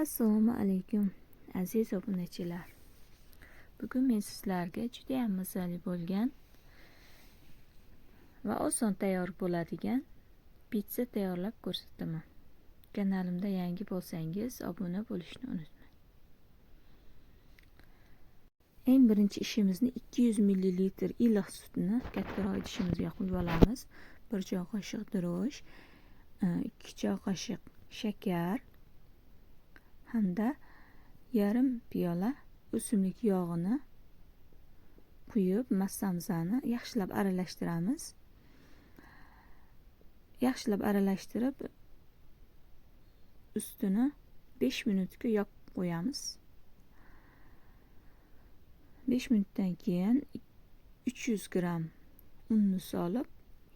assalomu alaykum aziz obunachilar. Bugun men sizlarga judayam mazali bo'lgan va oson tayyor bo'ladigan pitsa tayyorlab ko'rsataman. Kanalimda yangi bo'lsangiz obuna bo'lishni unutmang. Eng birinchi ishimizni 200 millilitr iliq sutni kattaroq idishimizga quyib olamiz bir choy qoshiq dro'sh ikki choy qoshiq shakar hamda yarim piyola o'simlik yog'ini quyib massamizani yaxshilab aralashtiramiz. Yaxshilab aralashtirib ustini 5 minutga yopib qo'yamiz. 5 minutdan keyin 300 gramm unni solib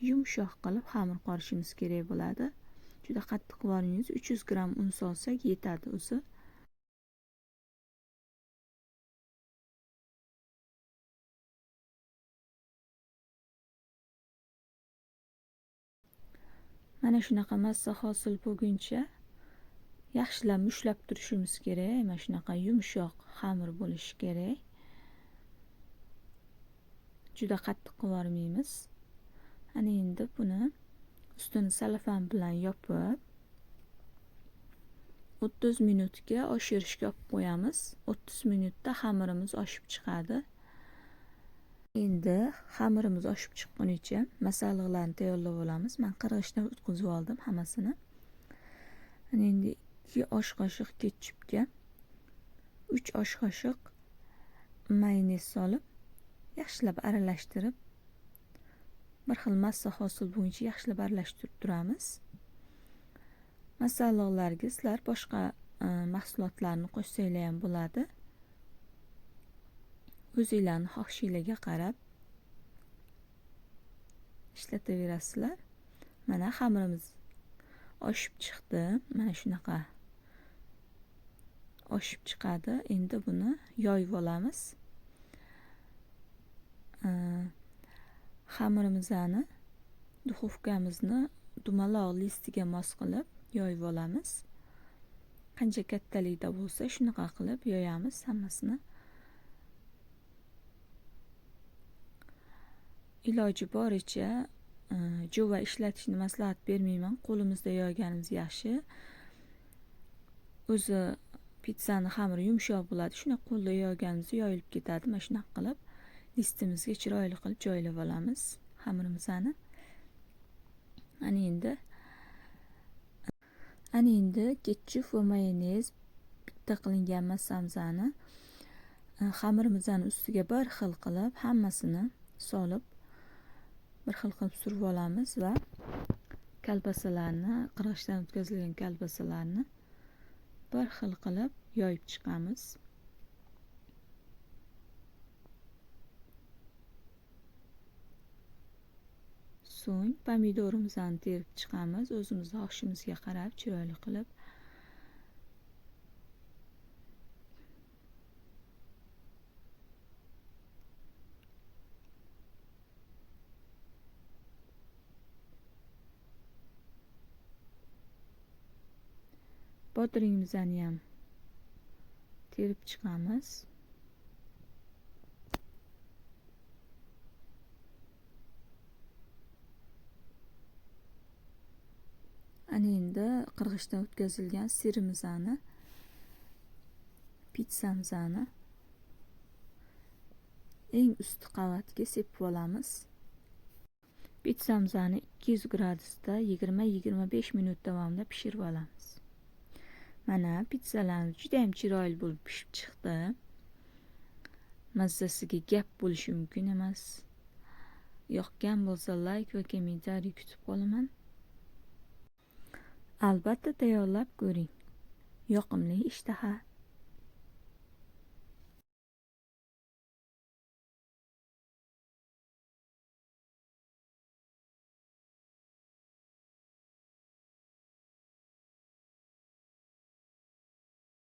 yumshoq qilib xamir qorishimiz kerak bo'ladi juda qattiq qilib 300 gramm un solsak yetadi o'zi. Mana shunaqa massa hosil bo'lguncha yaxshilab mushlab turishimiz kerak. Mana shunaqa yumshoq xamir bo'lishi kerak. Juda qattiq qilib yubormaymiz ana endi buni ustini salafan bilan yopib 30 minutga oshirishga olib qo'yamiz 30 minutda xamirimiz oshib chiqadi. Endi xamirimiz oshib chiqqunicha masalliqlarni tayyorlab olamiz. Man qirg'ichdan o'tkazib oldim hammasini. Endi 2 osh qoshiq ketchupga 3 osh qoshiq mayonez solib yaxshilab aralashtirib bir xil massa hosil bo'yicha yaxshilab aralashtirib turamiz. Masalliqlarga sizlar boshqa e, mahsulotlarni qo'shsanglar ham bo'ladi. O'zinglarni xohishinglarga qarab ishlataverasizlar. Mana xamirimiz oshib chiqdi. Mana shunaqa oshib chiqadi. Endi buni yoyib olamiz. E, xamirimizni duxovkamizni dumaloq listiga mos qilib yoyib olamiz. Qancha kattalikda bo'lsa shunaqa qilib yoyamiz hammasini. Iloji boricha e, juva jo'va ishlatishni maslahat bermayman. Qo'limizda yoyganimiz yaxshi. O'zi pitssani xamiri yumshoq bo'ladi. Shunaqa qo'lda yoyganimizda yoyilib ketadi. Mana shunaqa qilib listimizga chiroyli qilib joylab olamiz xamirimizni ana. Endi ana endi ketchup va mayonez bitta qilingan massamizni xamirimizni ustiga bir xil qilib hammasini solib bir xil qilib surib olamiz va kolbasalarni qirg'ichdan o'tkazilgan kolbasalarni bir xil qilib yoyib chiqamiz so'ng pomidorimizni terib chiqamiz. O'zimizni xohishimizga qarab chiroyli qilib. Bodringimizni ham terib chiqamiz ana endi qirg'ichdan o'tkazilgan sirimizni pitssamizni eng usti qavatga sepib olamiz. Pitssamizni 200 gradusda 20-25 minut davomida pishirib olamiz. Mana pitsalarimiz juda ham chiroyli bo'lib pishib chiqdi. Mazzasiga gap bo'lishi mumkin emas. Yoqgan bo'lsa layk va kommentariy kutib qolaman albatta tayyorlab ko'ring. Yoqimli ishtaha.